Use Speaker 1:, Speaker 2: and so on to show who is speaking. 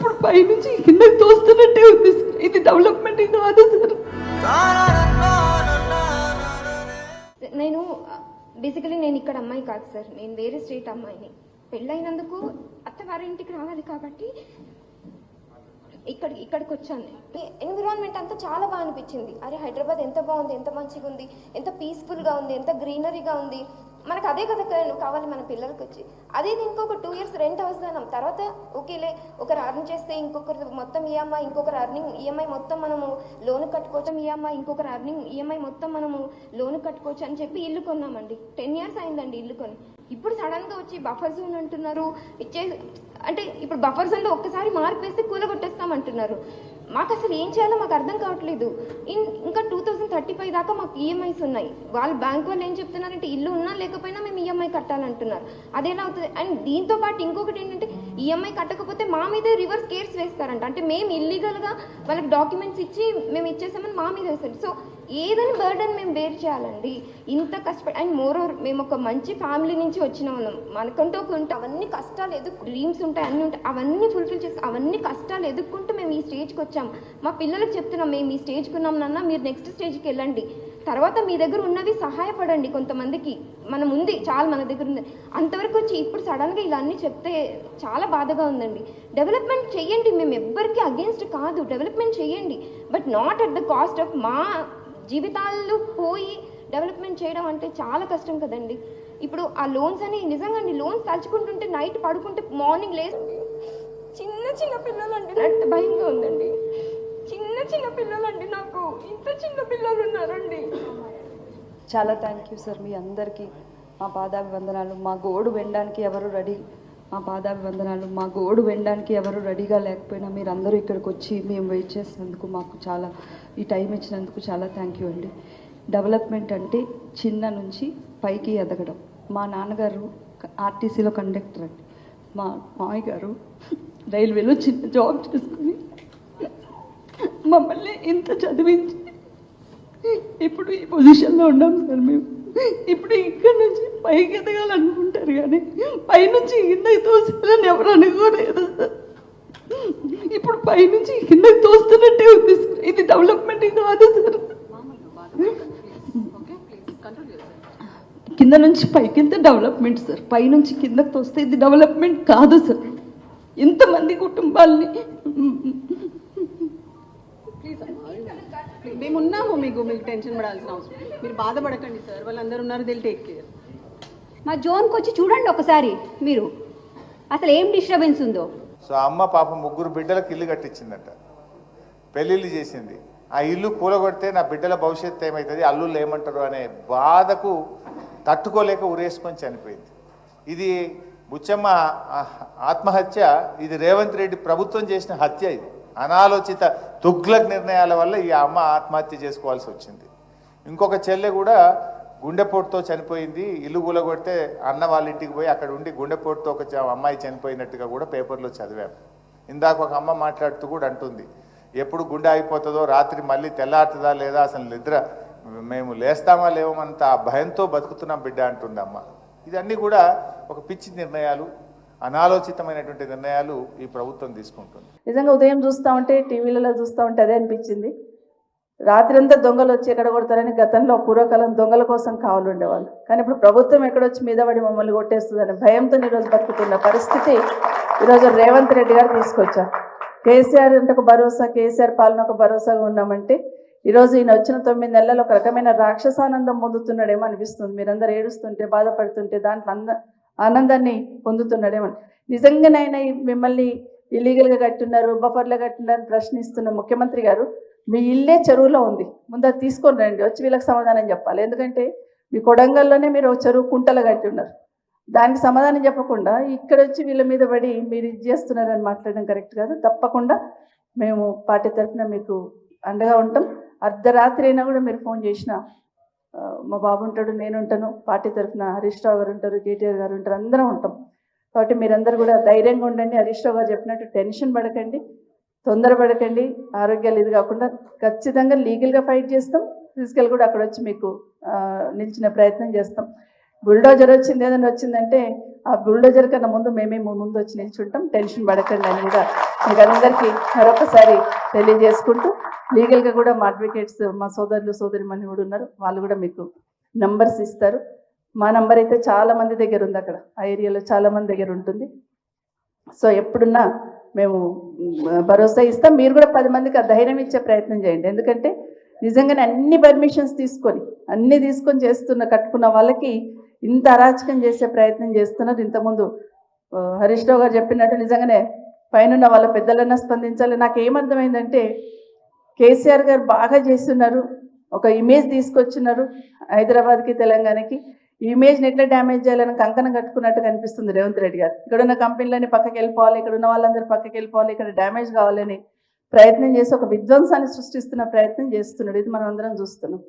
Speaker 1: ఇప్పుడు పైనుంచి కిందకి తోస్తున్నట్టే ఉంది సార్. ఇది డెవలప్మెంట్ కాదు సార్.
Speaker 2: నేను బేసికలీ నేను ఇక్కడ అమ్మాయి కాదు సార్. నేను వేరే స్టేట్ అమ్మాయిని. పెళ్ళైనందుకు అత్తవారింటికి రావాలి కాబట్టి ఇక్కడ ఇక్కడికి వచ్చాను ఎన్విరాన్మెంట్ అంతా చాలా బాగా అనిపించింది. అరే హైదరాబాద్ ఎంత బాగుంది ఎంత మంచిగా ఉంది ఎంత పీస్ఫుల్గా ఉంది ఎంత గ్రీనరీగా ఉంది. మనకు అదే కదా కావాలి మన పిల్లలకి వచ్చి అదే ఇంకొక టూ ఇయర్స్ రెంట్ అవసరం తర్వాత ఓకేలే ఒకరు అర్న్ చేస్తే ఇంకొకరు మొత్తం ఈఎంఐ ఇంకొకరు అర్నింగ్ ఈఎంఐ మొత్తం మనము లోన్ కట్టుకోవచ్చు. ఈఎంఐ ఇంకొకరు అర్నింగ్ ఈఎంఐ మొత్తం మనము లోన్ కట్టుకోవచ్చు అని చెప్పి ఇల్లు కొన్నామండి. టెన్ ఇయర్స్ అయిందండి ఇల్లు కొని. ఇప్పుడు సడన్గా వచ్చి బఫర్ జోన్ అంటున్నారు. ఇచ్చే అంటే ఇప్పుడు బఫర్ జోన్లో ఒక్కసారి మార్క్ వేస్తే కూలగొట్టేస్తాం అంటున్నారు. మాకు అసలు ఏం చేయాలో మాకు అర్థం కావట్లేదు. ఇన్ ఇంకా టూ థౌసండ్ థర్టీ ఫైవ్ దాకా మాకు ఈఎంఐస్ ఉన్నాయి. వాళ్ళు బ్యాంక్ వాళ్ళు ఏం చెప్తున్నారంటే ఇల్లు ఉన్నా లేకపోయినా మేము ఈఎంఐ కట్టాలంటున్నారు. అదేలా అవుతుంది. అండ్ దీంతో పాటు ఇంకొకటి ఏంటంటే ఈఎంఐ కట్టకపోతే మా మీద రివర్స్ కేర్స్ వేస్తారంట. అంటే మేము ఇల్లీగల్గా వాళ్ళకి డాక్యుమెంట్స్ ఇచ్చి మేము ఇచ్చేసామని మా మీద వేస్తారు. సో ఏదైనా బర్డన్ మేము బేర్ చేయాలండి. ఇంత కష్టపడి అండ్ మోర్ ఓవర్ మేము ఒక మంచి ఫ్యామిలీ నుంచి వచ్చిన వాళ్ళం. మనకంటూ ఒక అవన్నీ కష్టాలు ఏదో డ్రీమ్స్ ఉంటాయి అన్నీ ఉంటాయి. అవన్నీ ఫుల్ఫిల్ చేసి అవన్నీ కష్టాలు ఎదుర్కొంటూ మేము ఈ స్టేజ్కి వచ్చాం మా పిల్లలకు చెప్తున్నాం మేము ఈ స్టేజ్కి ఉన్నాం నాన్న మీరు నెక్స్ట్ స్టేజ్కి వెళ్ళండి. తర్వాత మీ దగ్గర ఉన్నవి సహాయపడండి కొంతమందికి. మనం ఉంది చాలా మన దగ్గర ఉంది. అంతవరకు వచ్చి ఇప్పుడు సడన్గా ఇలా అన్నీ చెప్తే చాలా బాధగా ఉందండి. డెవలప్మెంట్ చేయండి మేము ఎవ్వరికి అగేన్స్ట్ కాదు. డెవలప్మెంట్ చేయండి. But not at the cost of మా జీవితాలు పోయి డెవలప్మెంట్ చేయడం అంటే చాలా కష్టం కదండి. ఇప్పుడు ఆ లోన్స్ అని నిజంగా అండి లోన్స్ తలుచుకుంటుంటే నైట్ పడుకుంటే మార్నింగ్ లేసి చిన్న చిన్న పిల్లలండి. నాకు భయంగా ఉందండి. చిన్న చిన్న పిల్లలండి నాకు. ఇంత చిన్న పిల్లలు ఉన్నారండి.
Speaker 3: చాలా థ్యాంక్ యూ సార్ మీ అందరికీ మా పాదాభివందనాలు. మా గోడు వినడానికి ఎవరు రెడీ? మా పాదాభివందనాలు. మా గోడు వినడానికి ఎవరు రెడీగా లేకపోయినా మీరు అందరూ ఇక్కడికి వచ్చి మేము వెయిట్ చేసినందుకు మాకు చాలా ఈ టైం ఇచ్చినందుకు చాలా థ్యాంక్ యూ అండి. డెవలప్మెంట్ అంటే చిన్న నుంచి పైకి ఎదగడం. మా నాన్నగారు ఆర్టీసీలో కండక్టర్ అండి. మా మామయ్య గారు రైల్వేలో చిన్న జాబ్ చేసుకుని
Speaker 1: మమ్మల్ని ఇంత చదివించి ఇప్పుడు ఈ పొజిషన్లో ఉన్నాం సార్ మేము. ఇప్పుడు ఇక్కడ నుంచి పైకి ఎదగాలనుకుంటారు కానీ పైనుంచి కిందకి తోసాలని ఎవరు అనుకోలేదు సార్. ఇప్పుడు పైనుంచి కిందకి తోస్తున్నట్టే ఉంది సార్ ఇది డెవలప్మెంట్ కాదు సార్ కింద నుంచి పైకి వెళ్తే డెవలప్మెంట్ సార్ పైనుంచి కిందకి తోస్తే ఇది డెవలప్మెంట్ కాదు సార్ ఇంతమంది కుటుంబాల్ని
Speaker 4: మేము ఉన్నాము మీకు మీకు టెన్షన్ పడాల్సిన అవసరం మీరు బాధపడకండి సార్ వాళ్ళందరూ ఉన్నారు దిల్ టేక్ కేర్
Speaker 5: మా జోన్కి వచ్చి చూడండి ఒకసారి మీరు. అసలు ఏం డిస్టర్బెన్స్ ఉందో?
Speaker 6: సో అమ్మ పాప ముగ్గురు బిడ్డలకు ఇల్లు కట్టించిందట. పెళ్ళిళ్ళు చేసింది. ఆ ఇల్లు కూలగొడితే నా బిడ్డల భవిష్యత్తు ఏమవుతుంది అల్లుళ్ళు ఏమంటారు? అనే బాధకు తట్టుకోలేక ఉరేసుకొని చనిపోయింది. ఇది బుచ్చమ్మ ఆత్మహత్య ఇది రేవంత్ రెడ్డి ప్రభుత్వం చేసిన హత్య ఇది. అనాలోచిత తుగ్లక్ నిర్ణయాల వల్ల ఈ అమ్మ ఆత్మహత్య చేసుకోవాల్సి వచ్చింది. ఇంకొక చెల్లె కూడా గుండెపోటుతో చనిపోయింది. ఇల్లు గులగొడితే అన్న వాళ్ళ ఇంటికి పోయి అక్కడ ఉండి గుండెపోటుతో ఒక చ- అమ్మాయి చనిపోయినట్టుగా కూడా పేపర్లో చదివాం. ఇందాక ఒక అమ్మ మాట్లాడుతూ కూడా అంటుంది ఎప్పుడు గుండె అయిపోతుందో రాత్రి మళ్ళీ తెల్లారుతుందా లేదా అసలు నిద్ర మేము లేస్తామా లేవమంత ఆ భయంతో బతుకుతున్నాం బిడ్డ అంటుంది అమ్మ ఇదన్నీ కూడా ఒక పిచ్చి నిర్ణయాలు అనాలోచితమైనటువంటి నిర్ణయాలు ఈ ప్రభుత్వం తీసుకుంటుంది.
Speaker 7: నిజంగా ఉదయం చూస్తూ ఉంటే టీవీలలో చూస్తూ ఉంటే అదే అనిపించింది. రాత్రంతా దొంగలు వచ్చి ఎక్కడ కొడతారని గతంలో పూర్వకాలం దొంగల కోసం కావాలి ఉండేవాళ్ళు. కానీ ఇప్పుడు ప్రభుత్వం ఎక్కడొచ్చి మీద పడి మమ్మల్ని కొట్టేస్తుందని భయంతో ఈరోజు బతుకుతున్న పరిస్థితి ఈరోజు రేవంత్ రెడ్డి గారు తీసుకొచ్చారు. కేసీఆర్ అంటే ఒక భరోసా కేసీఆర్ పాలన ఒక భరోసాగా ఉన్నామంటే ఈరోజు ఈయన వచ్చిన తొమ్మిది నెలలు ఒక రకమైన రాక్షసానందం పొందుతున్నాడేమో అనిపిస్తుంది. మీరందరూ ఏడుస్తుంటే బాధపడుతుంటే దాంట్లో అంద ఆనందాన్ని పొందుతున్నాడేమో నిజంగానైనా మిమ్మల్ని ఇల్లీగల్గా కట్టున్నారు బఫర్లో కట్టున్నారని ప్రశ్నిస్తున్న ముఖ్యమంత్రి గారు మీ ఇల్లే చెరువులో ఉంది. ముందు అది తీసుకొని రండి వచ్చి వీళ్ళకి సమాధానం చెప్పాలి. ఎందుకంటే మీ కొడంగల్లోనే మీరు చెరువు కుంటలు కట్టి ఉన్నారు. దానికి సమాధానం చెప్పకుండా ఇక్కడ వచ్చి వీళ్ళ మీద పడి మీరు ఇది చేస్తున్నారని మాట్లాడడం కరెక్ట్ కాదు. తప్పకుండా మేము పార్టీ తరఫున మీకు అండగా ఉంటాం. అర్ధరాత్రి అయినా కూడా మీరు ఫోన్ చేసిన మా బాబు ఉంటాడు నేను ఉంటాను పార్టీ తరఫున హరీష్ రావు గారు ఉంటారు కేటీఆర్ గారు ఉంటారు అందరం ఉంటాం. కాబట్టి మీరందరూ కూడా ధైర్యంగా ఉండండి. హరీష్ రావు గారు చెప్పినట్టు టెన్షన్ పడకండి తొందరపడకండి ఆరోగ్యాలు ఇది కాకుండా ఖచ్చితంగా లీగల్గా ఫైట్ చేస్తాం. ఫిజికల్ కూడా అక్కడ వచ్చి మీకు నిలిచిన ప్రయత్నం చేస్తాం. బుల్డోజర్ వచ్చింది ఏదైనా వచ్చిందంటే ఆ బుల్డోజర్ కన్నా ముందు మేమే ముందు వచ్చి నిల్చుంటాం. టెన్షన్ పడకండి అని కూడా మీకు అందరికీ మరొకసారి తెలియజేసుకుంటూ లీగల్గా కూడా మా అడ్వకేట్స్ మా సోదరులు సోదరి మని కూడా ఉన్నారు. వాళ్ళు కూడా మీకు నంబర్స్ ఇస్తారు. మా నంబర్ అయితే చాలా మంది దగ్గర ఉంది అక్కడ. ఆ ఏరియాలో చాలా మంది దగ్గర ఉంటుంది. సో ఎప్పుడున్నా మేము భరోసా ఇస్తాం. మీరు కూడా పది మందికి ఆ ధైర్యం ఇచ్చే ప్రయత్నం చేయండి. ఎందుకంటే నిజంగానే అన్ని పర్మిషన్స్ తీసుకొని అన్ని తీసుకొని చేస్తున్న కట్టుకున్న వాళ్ళకి ఇంత అరాచకం చేసే ప్రయత్నం చేస్తున్నారు. ఇంతకుముందు హరీష్ రావు గారు చెప్పినట్టు నిజంగానే పైన వాళ్ళ పెద్దలన్నా స్పందించాలి. నాకు ఏమర్థమైందంటే కేసీఆర్ గారు బాగా చేస్తున్నారు. ఒక ఇమేజ్ తీసుకొచ్చినారు హైదరాబాద్కి తెలంగాణకి. ఈ ఇమేజ్ని ఎట్లా డ్యామేజ్ చేయాలని కంకణం కట్టుకున్నట్టు కనిపిస్తుంది రేవంత్ రెడ్డి గారు. ఇక్కడ ఉన్న కంపెనీలన్నీ పక్కకి వెళ్ళిపోవాలి ఇక్కడ ఉన్న వాళ్ళందరూ పక్కకి వెళ్ళిపోవాలి ఇక్కడ డ్యామేజ్ కావాలని ప్రయత్నం చేసి ఒక విధ్వంసాన్ని సృష్టిస్తున్న ప్రయత్నం చేస్తున్నాడు. ఇది మనం అందరం చూస్తున్నాం.